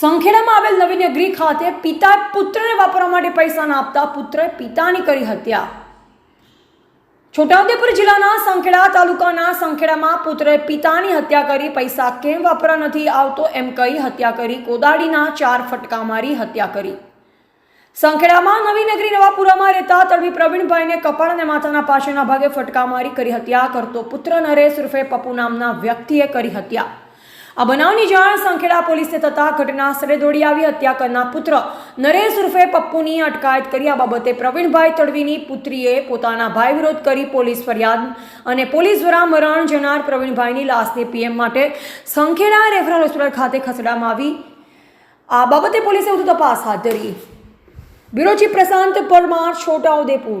સંખેડામાં આવેલ નવીન અગ્રી ખાતે પિતા પુત્રને વાપરવા માટે પૈસા ના આપતા પુત્રએ પિતાની કરી હત્યા. છોટાઉદેપુર જિલ્લાના સંખેડા તાલુકાના સંખેડામાં પુત્રએ પિતાની હત્યા કરી પૈસા કેમ વાપરા નથી આવતો એમ કહી હત્યા કરી, કોદાળીના ચાર ફટકા મારી હત્યા કરી. સંખેડામાં નવી નગરી નવાપુરામાં રહેતા તળવી પ્રવીણભાઈને કપાળ અને માથાના પાછળના ભાગે ફટકા મારી કરી હત્યા કરતો પુત્ર નરેશ ઉર્ફે પપ્પુ નામના વ્યક્તિએ કરી હત્યા. આ બનાવની જાણ સંખેડા પોલીસને થતાં ઘટના સ્થળે દોડી આવી હત્યા કરનાર પુત્ર નરેશ ઉર્ફે પપ્પુની અટકાયત કરી આ બાબતે પ્રવીણભાઈ તડવીની પુત્રીએ પોતાના ભાઈ વિરોધ કરી પોલીસ ફરિયાદ અને પોલીસ દ્વારા મરણ જનાર પ્રવીણભાઈની લાશને પીએમ માટે સંખેડા રેફરલ હોસ્પિટલ ખાતે ખસેડવામાં આવી. આ બાબતે પોલીસે વધુ તપાસ હાથ ધરી. Bureau chief Prashant Parmar Chhotaudepur